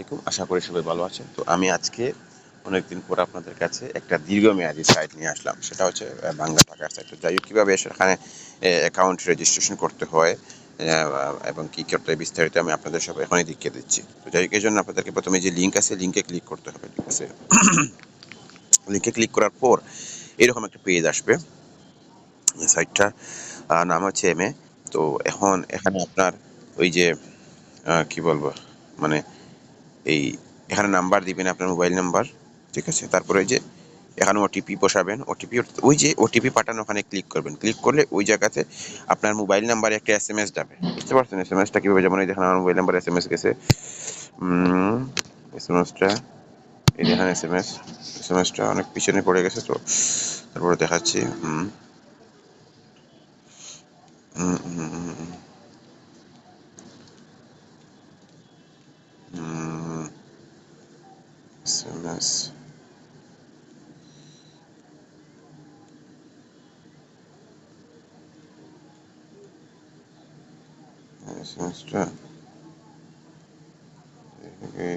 আলাইকুম আশা করি সবাই ভালো আছেন। তো আমি আজকে অনেকদিন পর আপনাদের কাছে একটা দীর্ঘমেয়াদী সাইট নিয়ে আসলাম। সেটা হচ্ছে বাংলা টাকার সাইট যাই হোক কীভাবে সেখানে অ্যাকাউন্ট রেজিস্ট্রেশন করতে হয় এবং কী করতে বিস্তারিত আমি আপনাদের সব এখনই দেখিয়ে দিচ্ছি। তো যাই হোক এই জন্য আপনাদেরকে প্রথমে যে লিঙ্ক আছে লিঙ্কে ক্লিক করতে হবে ঠিক আছে? লিঙ্কে ক্লিক করার পর এরকম একটা পেজ আসবে। সাইটটার আহ, নাম হচ্ছে এম তো এখন এখানে আপনার ওই যে কি বলব? মানে এই এখানে নাম্বার দিবেন আপনার মোবাইল নাম্বার ঠিক আছে? তারপরে যে এখানে ওটিপি বসাবেন ওটিপি ওই যে ওটিপি পাঠানো ওখানে ক্লিক করবেন। ক্লিক করলে ওই জায়গাতে আপনার মোবাইল নাম্বারে একটা এস এম এস যাবে। বুঝতে পারছেন? এস এম এসটা কীভাবে যেমন এই দেখেন আমার mobile number S M S গেছে। এস এম এসটা এই দেখেন S M S S M এসটা অনেক পিছনে পড়ে গেছে তো তারপরে দেখাচ্ছি। হুম, হুম। হুম SMS এসএমএসটা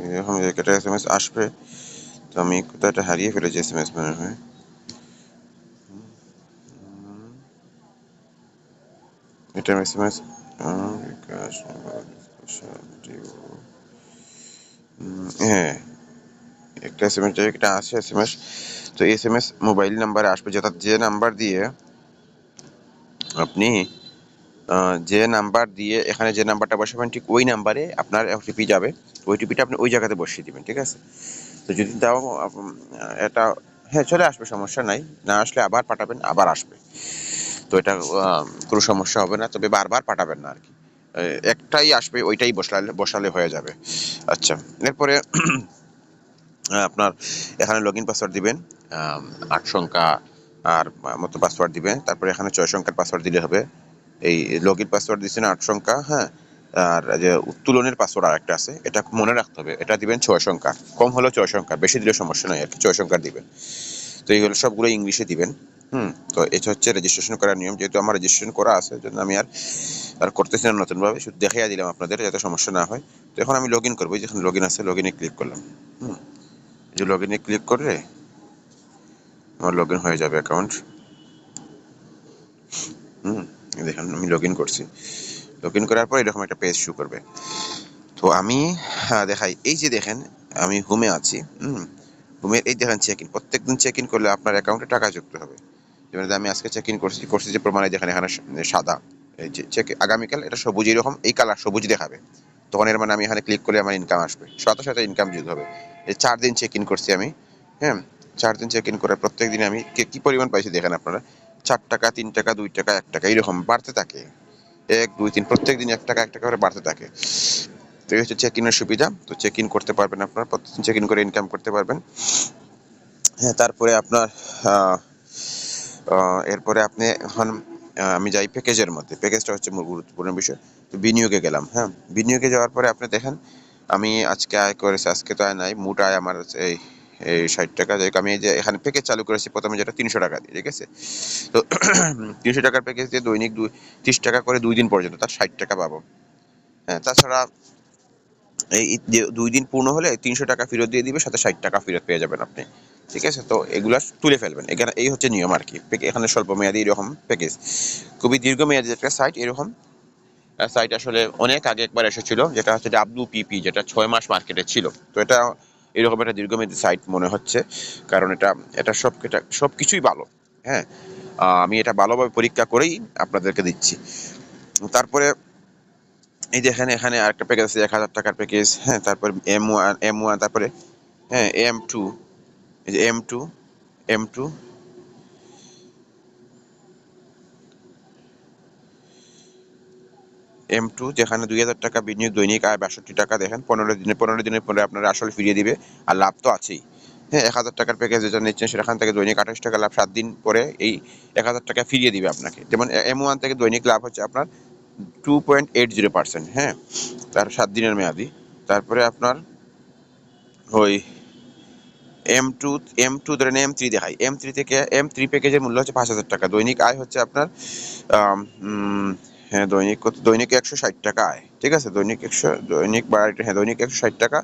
এরকম একটা এসএমএস আসবে তো আমি কোথাও একটা হারিয়ে ফেলেছি এসএমএস মনে হয় এটা এসএমএস বিকাশ হ্যাঁ একটা এস এম এস একটা আছে এস এম এস তো এস এম এস মোবাইল নাম্বারে আসবে, যেটা যে নাম্বার দিয়ে আপনি যে নাম্বার দিয়ে এখানে যে নাম্বারটা বসাবেন, ঠিক ওই নাম্বারে আপনার ওটিপি যাবে। ওটিপিটা আপনি ওই জায়গাতে বসিয়ে দিবেন, ঠিক আছে? তো যদি তাও এটা হ্যাঁ চলে আসবে, সমস্যা নাই। না আসলে আবার পাঠাবেন, আবার আসবে। তো এটা কোনো সমস্যা হবে না, তবে বারবার পাঠাবেন না আর কি একটাই আসবে, ওইটাই বসালে বসালে হয়ে যাবে। আচ্ছা এরপরে আপনার এখানে লগ ইন পাসওয়ার্ড দিবেন আট সংখ্যা আর মতো পাসওয়ার্ড দিবেন, তারপরে এখানে ছয় সংখ্যার পাসওয়ার্ড দিলে হবে। এই লগ ইন পাসওয়ার্ড দিচ্ছেন আট সংখ্যা হ্যাঁ আর যে উত্তোলনের পাসওয়ার্ড আর একটা আছে, এটা মনে রাখতে হবে, এটা দিবেন ছয় সংখ্যা, কম হলেও ছয় সংখ্যা, বেশি দিলে সমস্যা নয় আর কি, ছয় সংখ্যা দিবেন। তো এইগুলো সবগুলো ইংলিশে দিবেন, হুম, তো এটা হচ্ছে রেজিস্ট্রেশন করার নিয়ম, যেহেতু আমার রেজিস্ট্রেশন করা আছে, জন্য আমি আর আর করতেছি না নতুনভাবে, শুধু দেখাইয়া দিলাম আপনাদের, যাতে সমস্যা না হয়। তো এখন আমি লগ ইন করব যেখানে লগ ইন আছে লগ ইনে ক্লিক করলাম, হুম। যে লগ ইনে ক্লিক করলে আমার লগ হয়ে যাবে অ্যাকাউন্ট হুম দেখেন, আমি লগ ইন করছি। লগ ইন করার পর এরকম একটা পেজ শু করবে। তো আমি হ্যাঁ দেখাই, এই যে দেখেন, আমি হোমে আছি, হুম হোমের এই দেখেন চেক ইন প্রত্যেকদিন চেক ইন করলে আপনার অ্যাকাউন্টে টাকা যুক্ত হবে। যেমন আমি আজকে চেক ইন করছি করছি যে প্রমাণে দেখেন এখানে সাদা, এই যে চেক আগামীকাল এটা সবুজ, এরকম এই কালার সবুজ দেখাবে। তখন এর মানে আমি এখানে ক্লিক করলে আমার ইনকাম আসবে। সাথে সাথে ইনকাম যুক্ত হবে। এই চার দিন চেক ইন করছি আমি হ্যাঁ? চার দিন চেক ইন করে প্রত্যেক দিন আমি কি- পরিমাণ পাইছি দেখেন আপনারা? চার টাকা, তিন টাকা, দুই টাকা, এক টাকা, এইরকম বাড়তে থাকে। এক, দুই, তিন, প্রত্যেক দিন এক টাকা এক টাকা করে বাড়তে থাকে। তো এই হচ্ছে চেক ইনের সুবিধা। তো চেক ইন করতে পারবেন আপনারা প্রত্যেকদিন চেক ইন করে ইনকাম করতে পারবেন। হ্যাঁ তারপরে আপনার এরপরে আপনি এখন আমি যাই প্যাকেজের মধ্যে। প্যাকেজটা হচ্ছে মূল গুরুত্বপূর্ণ বিষয়। তো বিনিয়োগে গেলাম হ্যাঁ? বিনিয়োগে যাওয়ার পরে আপনি দেখেন আমি আজকে আয় করেছি, আজকে তো আয় নাই, মোট আয় আমার এই এই ষাট টাকা। যাই আমি যে এখানে প্যাকেজ চালু করেছি, প্রথমে যেটা তিনশো টাকা দিয়ে, ঠিক আছে? তো তিনশো টাকার প্যাকেজ দিয়ে দৈনিক দুই, ত্রিশ টাকা করে দুই দিন পর্যন্ত তার ষাট টাকা পাবো। হ্যাঁ তাছাড়া এই দুই দিন পূর্ণ হলে তিনশো টাকা ফেরত দিয়ে দিবে, সাথে ষাট টাকা ফেরত পেয়ে যাবেন আপনি, ঠিক আছে? তো এগুলা তুলে ফেলবেন। এখানে, এই হচ্ছে নিয়ম আর কি। এখানে স্বল্প মেয়াদি এরকম প্যাকেজ খুবই দীর্ঘমেয়াদী একটা সাইট এরকম সাইট আসলে অনেক আগে একবার এসেছিল, যেটা হচ্ছে ডাব্লিউ পিপি যেটা ছয় মাস মার্কেটে ছিল। তো এটা এরকম একটা দীর্ঘমেয়াদী সাইট মনে হচ্ছে, কারণ এটা এটা সব এটা সব কিছুই ভালো হ্যাঁ? আমি এটা ভালোভাবে পরীক্ষা করেই আপনাদেরকে দিচ্ছি। তারপরে এই যে এখানে এখানে আরেকটা প্যাকেজ আছে, এক হাজার টাকার প্যাকেজ হ্যাঁ? তারপরে এম ওয়ান এম ওয়ান তারপরে হ্যাঁ এম টু এই যে M two M two M two যেখানে দুই হাজার টাকা বিনিয়োগ, দৈনিক আয় বাষট্টি টাকা, দেখেন, পনেরো দিনে, পনেরো দিনের পরে আপনার আসল ফিরিয়ে দিবে, আর লাভ তো আছেই। হ্যাঁ এক হাজার টাকার প্যাকেজ যেটা নিচ্ছেন, সেখান থেকে দৈনিক আঠাশ টাকা লাভ, সাত দিন পরে এই এক হাজার টাকা ফিরিয়ে দিবে আপনাকে। যেমন এম ওয়ান থেকে দৈনিক লাভ হচ্ছে আপনার two point eight zero percent হ্যাঁ তার সাত দিনের মেয়াদি। তারপরে আপনার ওই এম টু এম টু ধরেন এম থ্রি দেখাই। এম থ্রি থেকে এম থ্রি প্যাকেজের মূল্য হচ্ছে পাঁচ হাজার টাকা। দৈনিক আয় হচ্ছে আপনার হ্যাঁ দৈনিক কত? দৈনিক একশো ষাট টাকা আয়, ঠিক আছে? দৈনিক একশো, দৈনিক বাড়াইটা হ্যাঁ দৈনিক একশো ষাট টাকা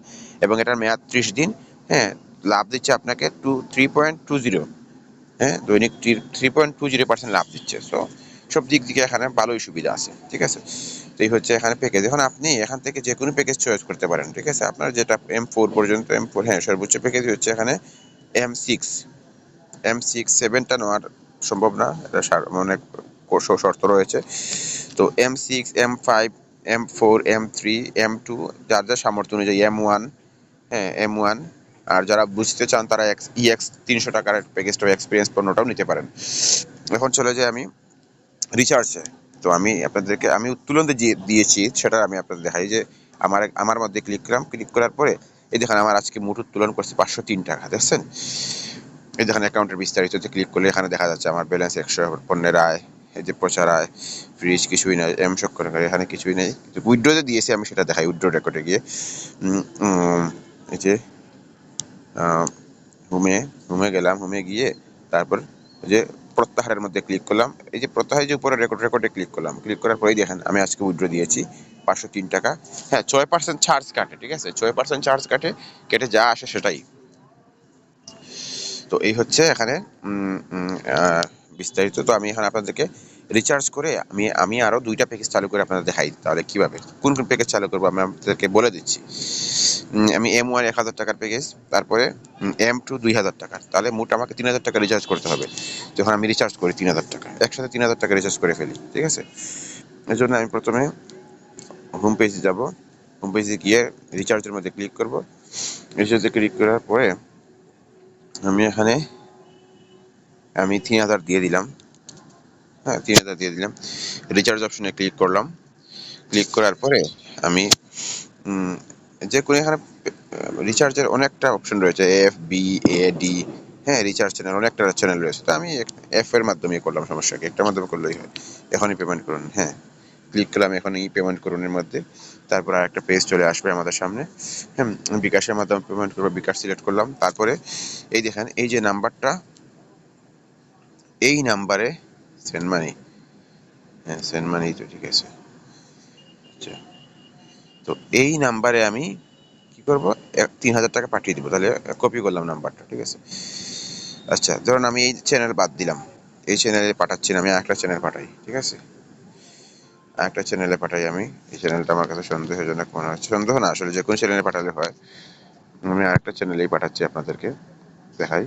এবং এটার মেয়াদ ত্রিশ দিন হ্যাঁ লাভ দিচ্ছে আপনাকে two three point two zero হ্যাঁ দৈনিক three point two zero percent লাভ দিচ্ছে। সো সব দিক থেকে এখানে ভালোই সুবিধা আছে, ঠিক আছে? তো এই হচ্ছে এখানে প্যাকেজ এখন আপনি এখান থেকে যে কোনো প্যাকেজ চয়েস করতে পারেন, ঠিক আছে? আপনার যেটা এম ফোর পর্যন্ত এম ফোর হ্যাঁ সর্বোচ্চ প্যাকেজ হচ্ছে এখানে এম সিক্স এম সিক্স সেভেনটা নেওয়ার সম্ভব না। এটা অনেক কোর্স- শর্ত রয়েছে। তো M six M five M four M three M two যার যার সামর্থ্য অনুযায়ী এম ওয়ান হ্যাঁ এম ওয়ান আর যারা বুঝতে চান তারা এক্স ইএক্স তিনশো টাকার প্যাকেজটা এক্সপিরিয়েন্স পণ্যটাও নিতে পারেন। এখন চলে যাই আমি রিচার্জে তো আমি আপনাদেরকে, আমি উত্তোলন দিয়ে দিয়েছি সেটা আমি আপনাদের দেখাই যে আমার আমার মধ্যে ক্লিক করলাম ক্লিক করার পরে এই দেখেন আমার আজকে মোট উত্তোলন করছে পাঁচশো তিন টাকা, দেখছেন? এই দেখেন অ্যাকাউন্টের বিস্তারিততে ক্লিক করলে এখানে দেখা যাচ্ছে আমার ব্যালেন্স একশো পণ্যের আয়। এই যে প্রচার আয় ফ্রিজ কিছুই নাই এম সক্ষর এখানে কিছুই নেই। কিন্তু উইড্রোতে দিয়েছি আমি সেটা দেখাই উইড্রো রেকর্ডে গিয়ে। এই যে হোমে হোমে গেলাম, হোমে গিয়ে তারপর যে প্রত্যাহারের মধ্যে ক্লিক করলাম। এই যে প্রত্যাহার যে উপরে রেকর্ড রেকর্ডে ক্লিক করলাম। ক্লিক করার পরেই দেখেন, আমি আজকে উইড্রো দিয়েছি পাঁচশো তিন টাকা। হ্যাঁ ছয় পার্সেন্ট চার্জ কাটে, ঠিক আছে? ছয় পার্সেন্ট চার্জ কাটে, কেটে যা আসে সেটাই। তো এই হচ্ছে এখানে বিস্তারিত, তো আমি এখানে আপনাদেরকে রিচার্জ করে আমি আমি আরও দুইটা প্যাকেজ চালু করে আপনাদের দেখাই, তাহলে কীভাবে? কোন কোন প্যাকেজ চালু করব আমি আপনাদেরকে বলে দিচ্ছি। আমি এম ওয়ান এক হাজার টাকার প্যাকেজ তারপরে এম টু দুই হাজার টাকার, তাহলে মোট আমাকে তিন হাজার টাকা রিচার্জ করতে হবে। যখন আমি রিচার্জ করি তিন হাজার টাকা, একসাথে তিন হাজার টাকা রিচার্জ করে ফেলি, ঠিক আছে? এই জন্য আমি প্রথমে হোম পেজে যাব হোম পেজে গিয়ে রিচার্জের মধ্যে ক্লিক করব। রিচার্জে ক্লিক করার পরে আমি এখানে আমি তিন হাজার দিয়ে দিলাম। হ্যাঁ তিন হাজার দিয়ে দিলাম। রিচার্জ অপশনে ক্লিক করলাম। ক্লিক করার পরে আমি যে কোনো এখানে রিচার্জের অনেকটা অপশন রয়েছে। এফ বি এ ডি হ্যাঁ রিচার্জ চ্যানেল অনেকটা চ্যানেল রয়েছে। তো আমি এফ এর মাধ্যমে করলাম, সমস্যা কি? একটার মাধ্যমে করলেই হয়। এখনই পেমেন্ট করুন হ্যাঁ। ক্লিক করলাম এখন এখনই পেমেন্ট করুন এর মধ্যে। তারপর আরেকটা পেজ চলে আসবে আমাদের সামনে। হ্যাঁ বিকাশের মাধ্যমে পেমেন্ট করব, বিকাশ সিলেক্ট করলাম। তারপরে এই দেখেন, এই যে নাম্বারটা এই নাম্বারে সেন্ড মানি। হ্যাঁ সেন্ড মানি তো ঠিক আছে। আচ্ছা। তো এই নাম্বারে আমি কি করব? তিন হাজার টাকা পাঠিয়ে দিব। তাহলে কপি করলাম নাম্বারটা, ঠিক আছে? আচ্ছা ধরুন আমি এই চ্যানেল বাদ দিলাম। এই চ্যানেলে পাঠাচ্ছি না, আমি একটা চ্যানেল পাঠাই, ঠিক আছে? একটা চ্যানেলে পাঠাই আমি। এই চ্যানেলটা আমার কাছে সন্দেহজনক মনে হচ্ছে সন্দেহ না, আসলে যে কোনো চ্যানেলে পাঠালে হয়। আমি আরেকটা চ্যানেলেই পাঠাচ্ছি আপনাদেরকে দেখাই।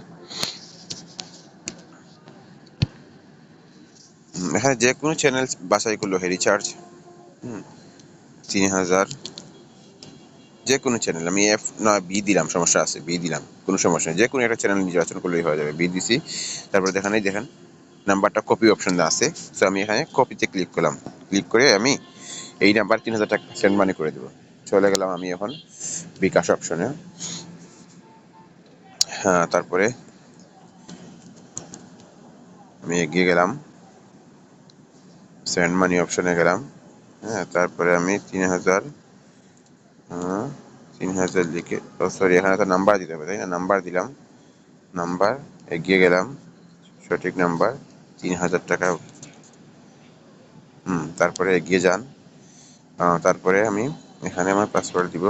এখানে যে কোনো চ্যানেল বাছাই করল রিচার্জ তিন হাজার, যে কোনো চ্যানেল আমি এফ না বি দিলাম, সমস্যা আছে বি দিলাম, কোনো সমস্যা নেই, যে কোনো একটা চ্যানেল নির্বাচন করলেই হয়ে যাবে বি দিছি, তারপরে দেখেন দেখেন নাম্বারটা কপি অপশন আছে তো আমি এখানে কপিতে ক্লিক করলাম ক্লিক করে আমি এই নাম্বার তিন হাজার টাকা সেন্ড মানি করে দেবো, চলে গেলাম আমি এখন বিকাশ অপশনে হ্যাঁ তারপরে আমি এগিয়ে গেলাম সেন্ড মানি অপশনে গেলাম। হ্যাঁ তারপরে আমি তিন হাজার হ্যাঁ, তিন হাজার লিখে সরি এখানে তো নাম্বার দিতে হবে তাই না? নাম্বার দিলাম। নাম্বার এগিয়ে গেলাম। সঠিক নাম্বার তিন হাজার টাকা। হুম তারপরে এগিয়ে যান। তারপরে আমি এখানে আমার পাসওয়ার্ড দিব।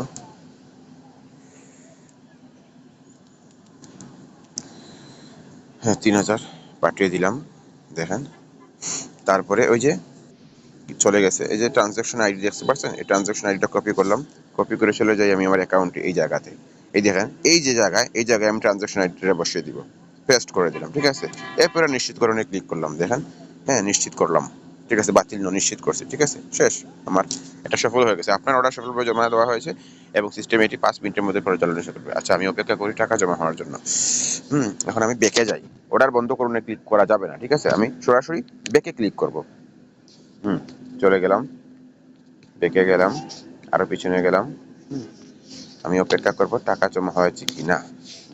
হ্যাঁ তিন হাজার পাঠিয়ে দিলাম দেখেন। তারপরে ওই যে চলে গেছে। এই যে ট্রানজাকশন আইডি দেখতে পাচ্ছেন? এই ট্রানজাকশন আইডিটা কপি করলাম। কপি করে চলে যাই আমি আমার অ্যাকাউন্টে এই জায়গাতে। এই দেখেন, এই যে জায়গায়, এই জায়গায় আমি ট্রানজাকশন আইডিটা বসিয়ে দিব। পেস্ট করে দিলাম, ঠিক আছে? এরপরে নিশ্চিতকরণে ক্লিক করলাম, দেখেন? হ্যাঁ নিশ্চিত করলাম ঠিক আছে, বাতিল নিশ্চিত করছি, ঠিক আছে? শেষ। আমার এটা সফল হয়ে গেছে। আপনার অর্ডার সফলভাবে জমা দেওয়া হয়েছে এবং সিস্টেম এটি পাঁচ মিনিটের মধ্যে পরিচালনা করবে। আচ্ছা আমি অপেক্ষা করি টাকা জমা হওয়ার জন্য। হুম, এখন আমি বেঁকে যাই। অর্ডার বন্ধ করুন ক্লিক করা যাবে না, ঠিক আছে? আমি সরাসরি বেঁকে ক্লিক করব। হুম চলে গেলাম। বেঁকে গেলাম আরও পিছনে গেলাম। হুম, আমি অপেক্ষা করব টাকা জমা হয়েছে কি না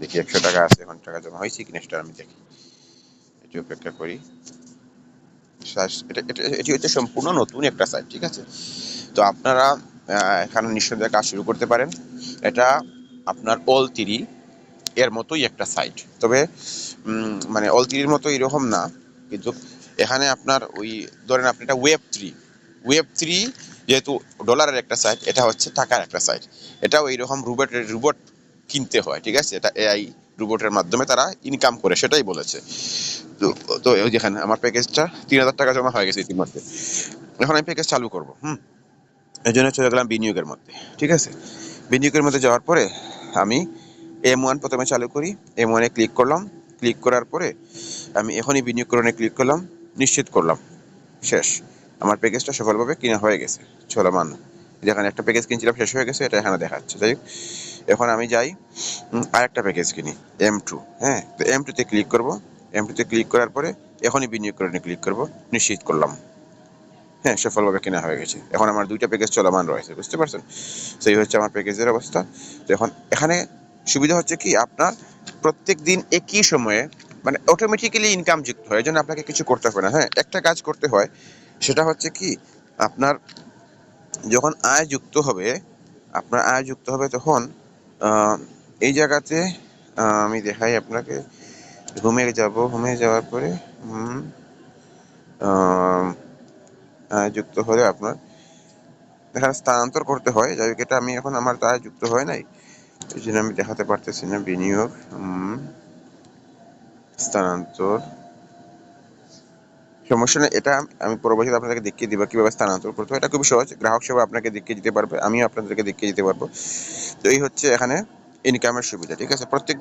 দেখি একশো টাকা আছে এখন টাকা জমা হয়েছে কিনা সেটা আমি দেখি। এটি অপেক্ষা করি। এটা হচ্ছে সম্পূর্ণ নতুন একটা সাইট ঠিক আছে? তো আপনারা এখানে নিঃসন্দেহে কাজ শুরু করতে পারেন। এটা আপনার অল তিরি এর মতোই একটা সাইট। তবে মানে অল তিরির মতো এরকম না। কিন্তু এখানে আপনার ওই, ধরেন আপনি এটা ওয়েব থ্রি ওয়েব থ্রি যেহেতু ডলারের একটা সাইট এটা হচ্ছে টাকার একটা সাইট এটাও এইরকম রোবট রোবট কিনতে হয়, ঠিক আছে? এটা এআই রোবটের মাধ্যমে তারা ইনকাম করে, সেটাই বলেছে। তো তো যেখানে আমার প্যাকেজটা তিন হাজার টাকা জমা হয়ে গেছে ইতিমধ্যে। এখন আমি প্যাকেজ চালু করব, হুম? এই জন্য চলে গেলাম বিনিয়োগের মধ্যে, ঠিক আছে? বিনিয়োগের মধ্যে যাওয়ার পরে আমি এম ওয়ান প্রথমে চালু করি এম ওয়ানে ক্লিক করলাম। ক্লিক করার পরে আমি এখনই বিনিয়োগকরণে ক্লিক করলাম। নিশ্চিত করলাম। শেষ। আমার প্যাকেজটা সফলভাবে কিনা হয়ে গেছে। চলমান যেখানে একটা প্যাকেজ কিনছিলাম, শেষ হয়ে গেছে, এটা এখানে দেখাচ্ছে। যাই এখন আমি যাই আরেকটা প্যাকেজ কিনি এম টু হ্যাঁ তো এম টুতে ক্লিক করব। এম টুতে ক্লিক করার পরে এখনই বিনিয়োগ বিনিয়োগকরণে ক্লিক করব। নিশ্চিত করলাম। হ্যাঁ সফলভাবে কেনা হয়ে গেছে। এখন আমার দুইটা প্যাকেজ চলমান রয়েছে, বুঝতে পারছেন? সেই হচ্ছে আমার প্যাকেজের অবস্থা। তো এখন এখানে সুবিধা হচ্ছে কি? আপনার প্রত্যেক দিন একই সময়ে মানে অটোমেটিক্যালি ইনকাম যুক্ত হয় এই জন্য আপনাকে কিছু করতে হবে না। হ্যাঁ একটা কাজ করতে হয়, সেটা হচ্ছে কি, আপনার যখন আয় যুক্ত হবে, আপনার আয় যুক্ত হবে তখন এই জায়গাতে আমি দেখাই আপনাকে হোমে যাব হোমে যাওয়ার পরে আয় যুক্ত হলে আপনার, এখানে স্থানান্তর করতে হয় যাই এটা আমি এখন, আমার তো আয় যুক্ত হয় নাই, এই জন্য আমি দেখাতে পারতেছি না, বিনিয়োগ স্থানান্তর। সমস্যা নেই, এটা আমি পরবর্তীতে আপনাদেরকে দেখিয়ে দিব কীভাবে স্থানান্তর করতে হয়। এটা খুবই সহজ, গ্রাহক সেবা আপনাকে দেখিয়ে দিতে পারবে, আমিও আপনাদেরকে দেখিয়ে দিতে পারব। তো এই হচ্ছে এখানে ইনকামের সুবিধা, ঠিক আছে? প্রত্যেক